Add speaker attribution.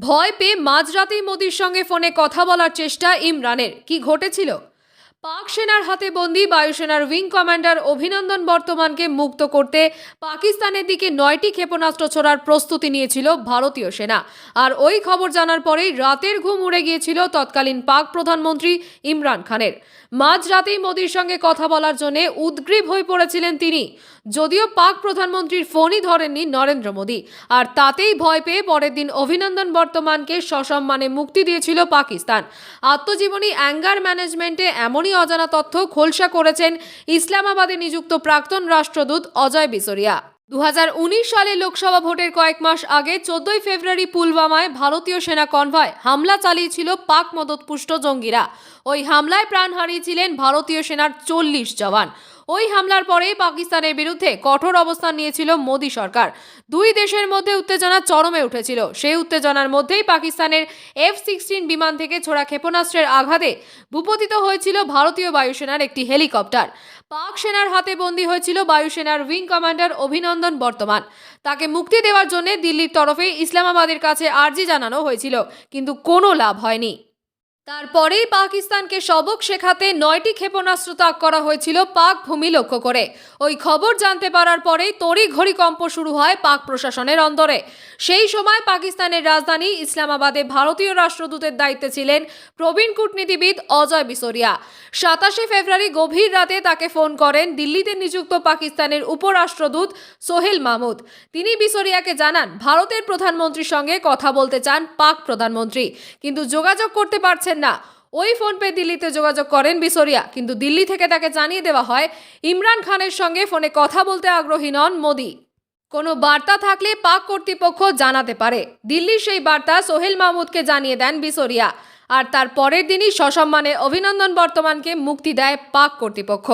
Speaker 1: ভয় পেয়ে মাঝরাতেই মোদির সঙ্গে ফোনে কথা বলার চেষ্টা ইমরানের। কি ঘটেছিল? পাক সেনার হাতে বন্দি বায়ুসেনার উইং কমান্ডার অভিনন্দন বর্তমানকে মুক্ত করতে পাকিস্তানের দিকে নয়টি ক্ষেপণাস্ত্র ছোড়ার প্রস্তুতি নিয়েছিল ভারতীয় সেনা। আর ওই খবর জানার পরেই রাতের ঘুম উড়ে গিয়েছিল তৎকালীন পাক প্রধানমন্ত্রী ইমরান খানের। মাঝরাতেই মোদির সঙ্গে কথা বলার জন্য উদ্গ্রীব হয়ে পড়েছিলেন তিনি। যদিও পাক প্রধানমন্ত্রীর ফোনই ধরেননি নরেন্দ্র মোদী। আর তাতেই ভয় পেয়ে পরের দিন অভিনন্দন বর্তমানকে সসম্মানে মুক্তি দিয়েছিল পাকিস্তান। আত্মজীবনী অ্যাঙ্গার ম্যানেজমেন্টে এমনই অজানা তথ্য খোলসা করেছেন ইসলামাবাদে নিযুক্ত প্রাক্তন রাষ্ট্রদূত অজয় বিসরিয়া দুহাজার উনিশ সালে লোকসভা ভোটের কয়েক মাস আগে চোদ্দই ফেব্রুয়ারি পুলওয়ামায় ভারতীয় সেনা কনভয় হামলা চালিয়েছিল পাক মদতপুষ্ট জঙ্গিরা। ওই হামলায় প্রাণ হারিয়েছিলেন ভারতীয় সেনার চল্লিশ জওয়ান। ওই হামলার পরেই পাকিস্তানের বিরুদ্ধে কঠোর অবস্থান নিয়েছিল মোদী সরকার। দুই দেশের মধ্যে উত্তেজনা চরমে উঠেছিল। সেই উত্তেজনার মধ্যেই পাকিস্তানের এফ সিক্সটিন বিমান থেকে ছোড়া ক্ষেপণাস্ত্রের আঘাতে ভূপতিত হয়েছিল ভারতীয় বায়ুসেনার একটি হেলিকপ্টার। পাক সেনার হাতে বন্দী হয়েছিল বায়ুসেনার উইং কমান্ডার অভিনন্দন বর্তমান। তাকে মুক্তি দেওয়ার জন্য দিল্লির তরফে ইসলামাবাদের কাছে আর্জি জানানো হয়েছিল, কিন্তু কোনো লাভ হয়নি। তারপরেই পাকিস্তানকে সবক শেখাতে নয়টি ক্ষেপণাস্ত্র তাক করা হয়েছিল পাক ভূমি লক্ষ্য করে। ওই খবর জানতে পারার পরেই তড়ি ঘড়ি কম্প শুরু হয় পাক প্রশাসনের অন্তরে সেই সময় পাকিস্তানের রাজধানী ইসলামাবাদে ভারতীয় রাষ্ট্রদূতের দায়িত্বে ছিলেন প্রবীণ কূটনীতিবিদ অজয় বিসরিয়া। সাতাশে ফেব্রুয়ারি গভীর রাতে তাকে ফোন করেন দিল্লিতে নিযুক্ত পাকিস্তানের উপরাষ্ট্রদূত সোহেল মাহমুদ। তিনি বিসরিয়াকে জানান, ভারতের প্রধানমন্ত্রীর সঙ্গে কথা বলতে চান পাক প্রধানমন্ত্রী, কিন্তু যোগাযোগ করতে পারছেন না। ওই ফোন পে দিল্লিতে যোগাযোগ করেন বিসরিয়া, কিন্তু দিল্লি থেকে তাকে জানিয়ে দেওয়া হয়, ইমরান খানের সঙ্গে ফোনে কথা বলতে আগ্রহী নন মোদি। কোনো বার্তা থাকলে পাক কর্তৃপক্ষ জানাতে পারে। দিল্লির সেই বার্তা সোহেল মাহমুদকে জানিয়ে দেন বিসরিয়া, আর তার পরের দিনই সসম্মানে অভিনন্দন বর্তমানকে মুক্তি দেয় পাক কর্তৃপক্ষ।